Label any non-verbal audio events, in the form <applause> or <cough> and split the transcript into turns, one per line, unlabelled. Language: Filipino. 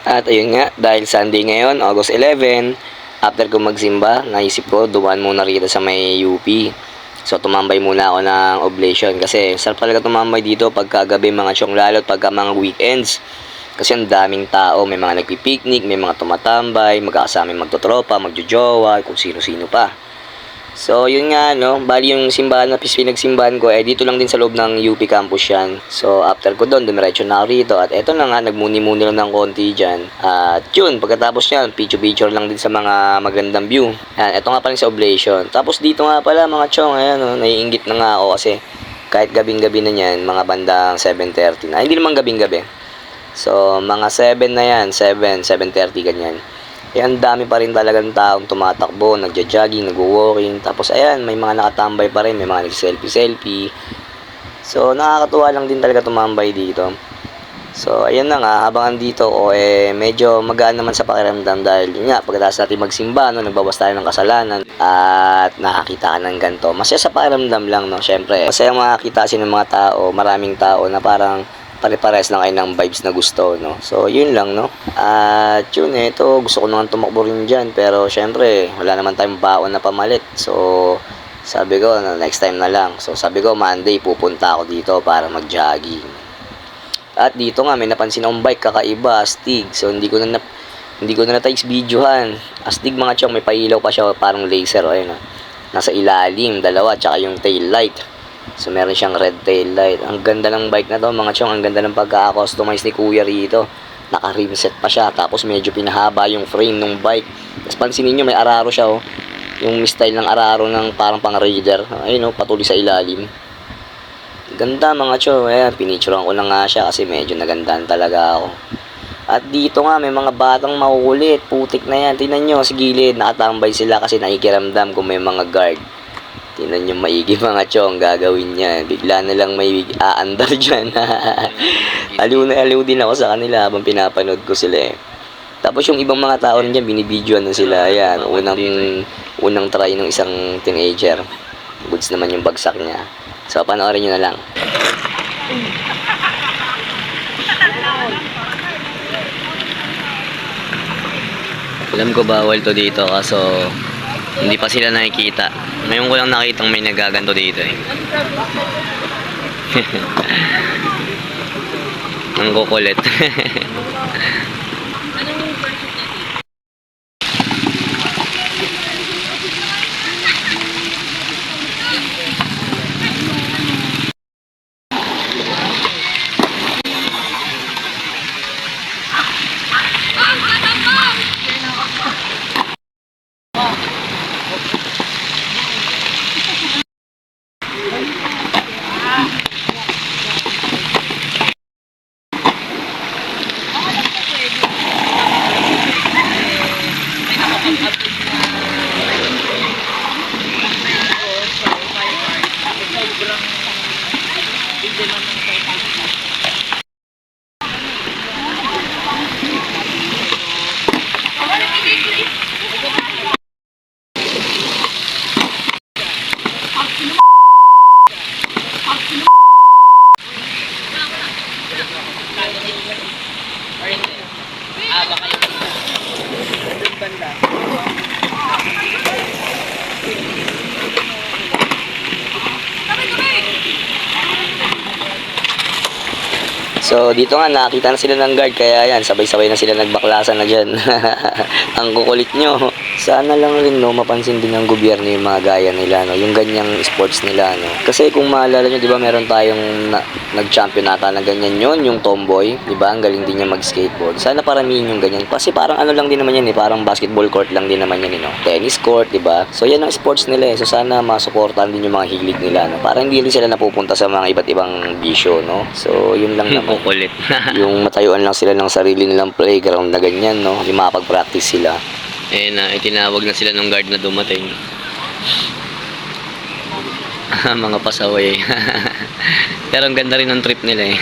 At ayun nga, dahil Sunday ngayon, August 11, after ko magsimba, naisip ko dumaan muna rito sa may UP. So tumambay muna ako ng oblation kasi sarap talaga tumambay dito pagkagabi mga chong lalo pagka mga weekends. Kasi ang daming tao, may mga nagpipiknik, may mga tumatambay, magkakasama magtotropa, magjojowa, kung sino-sino pa. So, yun nga, no? Bali yung simbahan na pinagsimbahan ko, eh, dito lang din sa loob ng UP campus yan. So, after ko doon, dumiretso na ako rito. At eto na nga, nagmuni-muni lang ng konti dyan. At yun, pagkatapos yan, picture-picture lang din sa mga magandang view. Yan, eto nga pala sa oblation. Tapos dito nga pala, mga chong, ayan, no? Naiingit na nga ako kasi kahit gabing-gabi na yan, mga bandang 7.30 na. Hindi naman gabing-gabi. So, mga 7 na yan, 7, 7.30 ganyan. Eh, ang dami pa rin talagang taong tumatakbo, nagja-jogging, nagwo-walking. Tapos, ayan, may mga nakatambay pa rin, may mga nag-selfie-selfie. So, nakakatuwa lang din talaga tumambay dito. So, ayan na nga, habang andito ko, eh, medyo magaan naman sa pakiramdam dahil yun nga, pagkatapos natin magsimba, no, nagbawas tayo ng kasalanan at nakakita ka ng ganito. Masaya sa pakiramdam lang, no, syempre. Masaya makakita kasi ng mga tao, maraming tao na parang pare-pares lang kayo ng vibes na gusto, no? So, yun lang, no? At yun, eh, ito, gusto ko naman tumakbo rin dyan, pero syempre, wala naman tayong baon na pamalit. So, sabi ko, no, next time na lang. So, sabi ko, Monday, pupunta ako dito para mag-jogging. At dito nga, may napansin akong bike, kakaiba, astig. So, hindi ko na, nap- hindi ko na na-takes videohan. Astig mga chong, may pailaw pa siya, parang laser, ayun, ah. Nasa ilalim, dalawa, tsaka yung tail light. So, meron siyang red tail light. Ang ganda ng bike na to, mga chong. Ang ganda ng pagka-customize ni Kuya rito. Naka-rim set pa siya. Tapos, medyo pinahaba yung frame ng bike. Tapos, pansinin nyo, may araro siya, oh. Yung style ng araro ng parang pang raider. Ayun, oh, patuloy sa ilalim. Ganda mga chong. Ayan, pinicturean ko na nga siya kasi medyo nagandahan talaga ako. At dito nga, may mga batang makukulit. Putik na yan. Tingnan nyo, sa gilid. Nakatambay sila kasi nakikiramdam kung may mga guard. Tingnan nyo maigi mga chong gagawin niya. Bigla na lang may aandar <laughs> dyan. aliw na aliw din ako sa kanila habang pinapanood ko sila eh. Tapos yung ibang mga tao rin dyan, binibidyoan na sila. Ayan, unang, unang try ng isang teenager. Goods naman yung bagsak niya. So, panoorin nyo na lang. Alam ko bawal to dito kaso hindi pa sila nakikita. Ngayon ko lang nakitang may nagaganto dito eh. <laughs> Ang kukulit. <laughs> Okay. So, dito nga nakita na sila ng guard kaya yan, sabay-sabay na sila nagbaklasan na dyan. <laughs> Ang kukulit nyo. Sana lang rin no, mapansin din ng gobyerno yung mga gaya nila, no, yung ganyang sports nila. No. Kasi kung maalala nyo, di ba meron tayong na, nag-champion nata na ganyan yon yung tomboy. Di ba? Ang galing din niya mag-skateboard. Sana paramihin yung ganyan. Kasi parang ano lang din naman yan eh, parang basketball court lang din naman yan eh, no. Tennis court, di ba? So, yan ang sports nila eh. So, sana masuportahan din yung mga hilig nila, no. Para hindi rin sila napupunta sa mga iba't ibang bisyo, no. So, yun lang <laughs> naman.
Kukulit. <laughs>
yung matayuan lang sila ng sarili nilang playground na ganyan, no? Yung makapag-practice sila.
eh na, itinawag na sila ng guard na dumating. <laughs> mga pasaway. <laughs> Pero ang ganda rin ng trip nila eh.